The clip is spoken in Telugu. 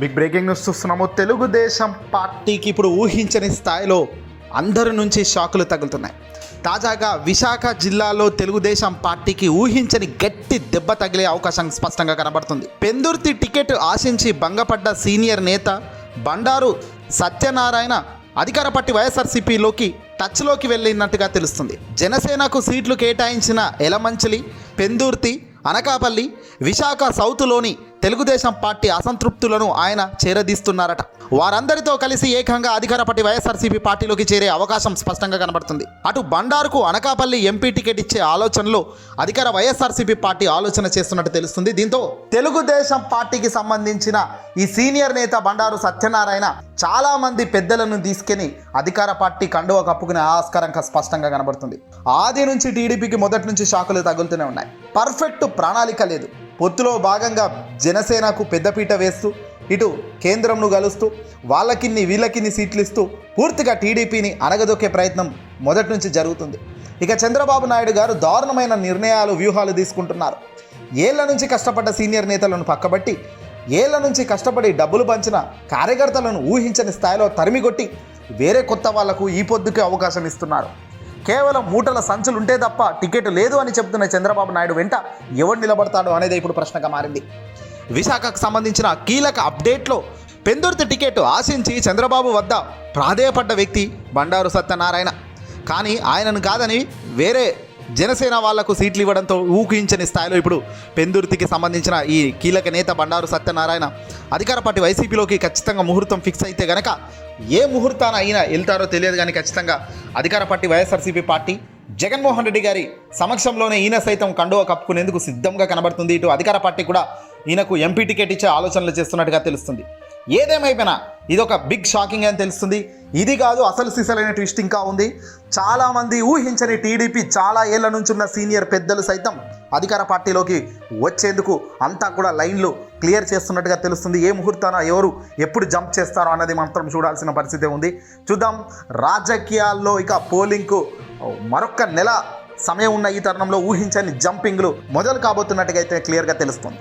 బిగ్ బ్రేకింగ్ న్యూస్ చూస్తున్నాము. తెలుగుదేశం పార్టీకి ఇప్పుడు ఊహించని స్థాయిలో అందరి నుంచి షాకులు తగులుతున్నాయి. తాజాగా విశాఖ జిల్లాలో తెలుగుదేశం పార్టీకి ఊహించని గట్టి దెబ్బ తగిలే అవకాశం స్పష్టంగా కనబడుతుంది. పెందుర్తి టికెట్ ఆశించి భంగపడ్డ సీనియర్ నేత బండారు సత్యనారాయణ అధికార పార్టీ వైఎస్ఆర్సీపీలోకి టచ్లోకి వెళ్ళినట్టుగా తెలుస్తుంది. జనసేనకు సీట్లు కేటాయించిన ఎలమంచిలి పెందుర్తి అనకాపల్లి విశాఖ సౌత్లోని తెలుగుదేశం పార్టీ అసంతృప్తులను ఆయన చేరదీస్తున్నారట. వారందరితో కలిసి ఏకంగా అధికార పార్టీ వైఎస్ఆర్సీపీ పార్టీలోకి చేరే అవకాశం స్పష్టంగా కనబడుతుంది. అటు బండారుకు అనకాపల్లి ఎంపీ టికెట్ ఇచ్చే ఆలోచనలో అధికార వైఎస్ఆర్సీపీ పార్టీ ఆలోచన చేస్తున్నట్టు తెలుస్తుంది. దీంతో తెలుగుదేశం పార్టీకి సంబంధించిన ఈ సీనియర్ నేత బండారు సత్యనారాయణ చాలా మంది పెద్దలను తీసుకెని అధికార పార్టీ కండువ కప్పుకునే ఆస్కారం స్పష్టంగా కనబడుతుంది. ఆది నుంచి టీడీపీకి మొదటి నుంచి షాకులు తగులుతూనే ఉన్నాయి. పర్ఫెక్ట్ ప్రణాళిక లేదు. పొత్తులో భాగంగా జనసేనకు పెద్దపీట వేస్తూ ఇటు కేంద్రంను కలుస్తూ వాళ్ళకిన్ని వీళ్ళకిన్ని సీట్లు ఇస్తూ పూర్తిగా టీడీపీని అణగదొక్కే ప్రయత్నం మొదటి నుంచి జరుగుతుంది. ఇక చంద్రబాబు నాయుడు గారు దారుణమైన నిర్ణయాలు వ్యూహాలు తీసుకుంటున్నారు. ఏళ్ళ నుంచి కష్టపడ్డ సీనియర్ నేతలను పక్కబట్టి ఏళ్ళ నుంచి కష్టపడి డబ్బులు పంచిన కార్యకర్తలను ఊహించని స్థాయిలో తరిమిగొట్టి వేరే కొత్త వాళ్ళకు ఈ పొద్దుకే అవకాశం ఇస్తున్నారు. కేవలం మూటల సంచులు ఉంటే తప్ప టికెట్ లేదు అని చెబుతున్న చంద్రబాబు నాయుడు వెంట ఎవడు నిలబడతాడో అనేది ఇప్పుడు ప్రశ్నగా మారింది. విశాఖకు సంబంధించిన కీలక అప్డేట్లో పెందుర్తి టికెట్ ఆశించి చంద్రబాబు వద్ద ప్రాధేయపడ్డ వ్యక్తి బండారు సత్యనారాయణ. కానీ ఆయనను కాదని వేరే జనసేన వాళ్ళకు సీట్లు ఇవ్వడంతో ఊహించని స్థాయిలో ఇప్పుడు పెందుర్తికి సంబంధించిన ఈ కీలక నేత బండారు సత్యనారాయణ అధికార పార్టీ వైసీపీలోకి ఖచ్చితంగా ముహూర్తం ఫిక్స్ అయితే గనక ఏ ముహూర్తాన అయినా వెళ్తారో తెలియదు కానీ ఖచ్చితంగా అధికార party YSRCP party Jaganmohan Reddy గారి సమక్షంలోనే ఈయన సైతం కండువ కప్పుకునేందుకు సిద్ధంగా కనబడుతుంది. ఇటు అధికార పార్టీ కూడా ఈయనకు ఎంపీ టికెట్ ఇచ్చే ఆలోచనలు చేస్తున్నట్టుగా తెలుస్తుంది. ఏదేమైపోయినా ఇది ఒక బిగ్ షాకింగ్ అని తెలుస్తుంది. ఇది కాదు అసలు సిసలైన ట్విస్ట్ ఇంకా ఉంది. చాలామంది ఊహించని టీడీపీ చాలా ఏళ్ళ నుంచి ఉన్న సీనియర్ పెద్దలు సైతం అధికార పార్టీలోకి వచ్చేందుకు అంతా కూడా లైన్లు క్లియర్ చేస్తున్నట్టుగా తెలుస్తుంది. ఏ ముహూర్తాన ఎవరు ఎప్పుడు జంప్ చేస్తారో అన్నది మాత్రం చూడాల్సిన పరిస్థితి ఉంది. చూద్దాం. రాజకీయాల్లో ఇక పోలింగ్కు మరొక నెల సమయం ఉన్న ఈ తరుణంలో ఊహించని జంపింగ్లు మొదలు కాబోతున్నట్టుగా అయితే క్లియర్గా తెలుస్తుంది.